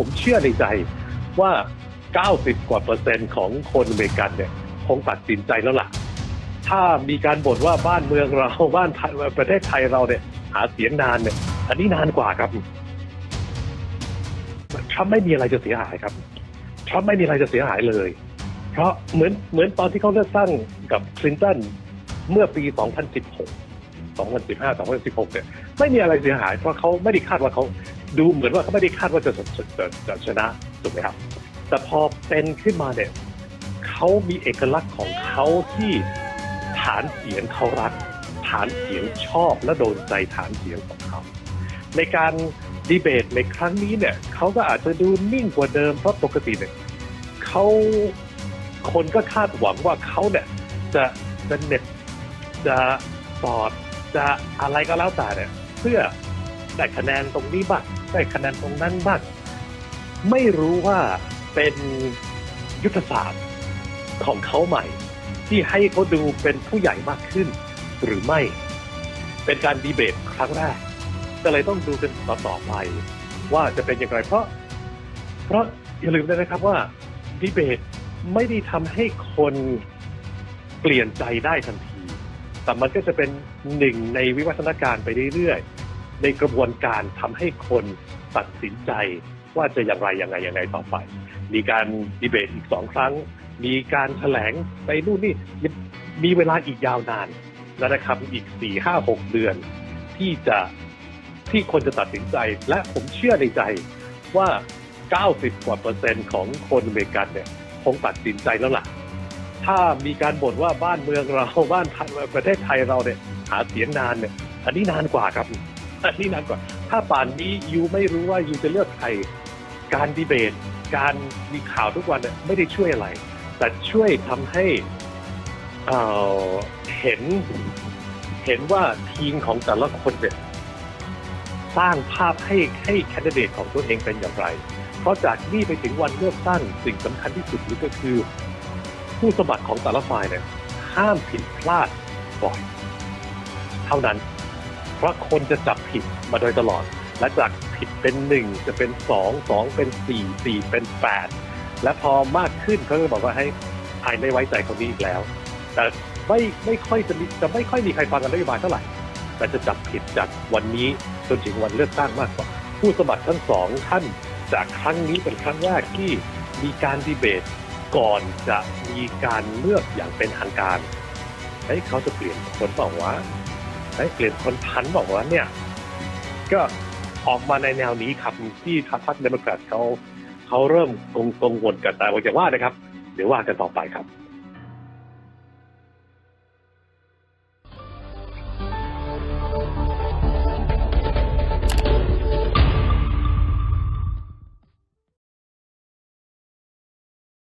ผมเชื่อในใจว่า 90 กว่าเปอร์เซ็นต์ของคนอเมริกันเนี่ยคงตัดสินใจแล้วล่ะ ถ้ามีการบ่นว่าบ้านเมืองเราบ้านประเทศไทยเราเนี่ยหาเสียงนานเนี่ย อันนี้นานกว่าครับทรัมป์ไม่มีอะไรจะเสียหายครับทรัมป์ไม่มีอะไรจะเสียหายเลย เพราะเหมือนเหมือนตอนที่เขาเลือกตั้งกับคลินตันเมื่อปี 2016 2015 2016 เนี่ย ไม่มีอะไรเสียหายเพราะเขาไม่ได้คาดว่าเขา ดูเหมือนว่าเขาไม่ได้คาดว่าจะจะจะจะชนะถูกไหมครับแต่พอเป็นขึ้นมาเนี่ยเขามีเอกลักษณ์ของเขาที่ฐานเสียงเขารัก ฐานเสียงชอบและโดนใจฐานเสียงของเขา ในการดีเบตในครั้งนี้เนี่ยเขาก็อาจจะดูนิ่งกว่าเดิมเพราะปกติเนี่ยเขาคนก็คาดหวังว่าเขาเนี่ยจะจะเน็ตจะสอดจะอะไรก็แล้วแต่เนี่ยเพื่อ ได้คะแนนตรงนี้บ้างได้คะแนนตรงนั้นบ้างไม่รู้ว่าเป็นยุทธศาสตร์ของเขาใหม่ ที่ให้เขาดูเป็นผู้ใหญ่มากขึ้น หรือไม่ เป็นการดีเบตครั้งแรกก็เลยต้องดูกันต่อต่อไป ว่าจะเป็นอย่างไรเพราะ เพราะอย่าลืมนะครับว่าดีเบตไม่ได้ทำให้คนเปลี่ยนใจได้ทันที แต่มันก็จะเป็นหนึ่งในวิวัฒนาการไปเรื่อยๆ ในกระบวนการทำให้คนตัดสินใจว่าจะอย่างไรอยังไงยังไงต่อไป มีการดีเบตอีกสองครั้ง มีการแถลงไปนู่นนี่มีเวลาอีกยาวนานและนะครับอีกสี่ห้าหกเดือน ที่จะที่คนจะตัดสินใจ และผมเชื่อในใจว่า 90 กว่าเปอร์เซ็นต์ของคนอเมริกันเนี่ยคงตัดสินใจแล้วล่ะ ถ้ามีการบ่นว่าบ้านเมืองเราบ้านประเทศไทยเราเนี่ยหาเสียงนานเนี่ยอันนี้นานกว่าครับ อันนี้นานกว่า ถ้าป่านนี้ยูไม่รู้ว่ายูจะเลือกใคร การดีเบต การมีข่าวทุกวันเนี่ยไม่ได้ช่วยอะไร แต่ช่วยทำให้เอ่อเห็น เห็นว่าทีมของแต่ละคนเนี่ยสร้างภาพให้ให้แคนดิเดตของตัวเองเป็นอย่างไร เพราะจากนี่ไปถึงวันเลือกตั้งสิ่งสำคัญที่สุดนี่ก็คือ ผู้สมัครของแต่ละฝ่ายเนี่ยห้ามผิดพลาดบ่อย เท่านั้น เพราะคนจะจับผิดมาโดยตลอด และจากผิดเป็นหนึ่งจะเป็นสองสองเป็นสี่สี่เป็นแปดและพอมากขึ้นเขาก็บอกว่าให้ไอไม่ไว้ใจคนนี้อีกแล้ว แต่ไม่ไม่ค่อยจะมีจะไม่ค่อยมีใครฟังกันนโยบายเท่าไหร่แต่จะจับผิดจากวันนี้จนถึงวันเลือกตั้งมากกว่า ผู้สมัครทั้งสองท่านจากครั้งนี้เป็นครั้งแรกที่มีการดีเบตก่อนจะมีการเลือกอย่างเป็นทางการเฮ้ยเขาจะเปลี่ยนคนบอกว่า เฮ้เปลี่ยนคนทันบอกว่าเนี่ย ก็ออกมาในแนวนี้ครับที่พรรคเดโมแครตเขาเขาเริ่มกงกงวลกันแต่ว่าอย่างว่านะครับ เดี๋ยวว่ากันต่อไปครับ